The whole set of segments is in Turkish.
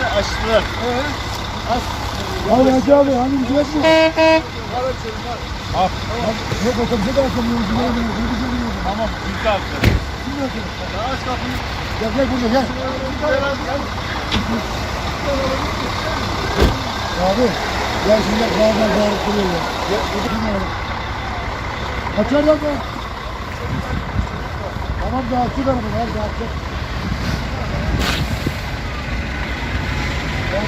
de açtılar. Ya Hacı abi hani bir şey yok mu? Al. Yok otobüse de açamıyoruz. Ne oluyor? Ne güzel Tamam biz de alacağız. Kim yapıyor? Aç kapıyı. Gel gel burada gel. Abi gel şimdi bağırma bağırıp duruyor ya. Gel burada kim var? Açar lan be. Tamam da açık araba abi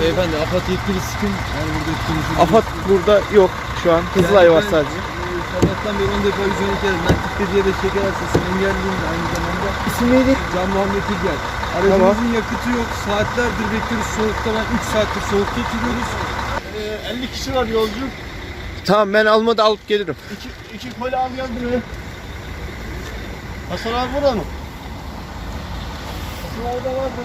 Beyefendi AFAD yetkili sıkın. Yani burada konuşuyoruz. AFAD burada yok şu an. Kızılay var sadece. Sabahtan beri 10 defa yüzünü kere ben tıklı diye de şeker hastası engelliyim de aynı zamanda. İsim neydi? Can Muhammed İlger. Aracımızın yakıtı yok. Saatlerdir bekliyoruz soğukta. Ben 3 saattir soğukta oturuyoruz. Ee, 50 kişi var yolcu. Tamam ben almadı alıp gelirim. İki, iki koli al gel buraya. Hasan abi burada mı? Hasan abi de vardı.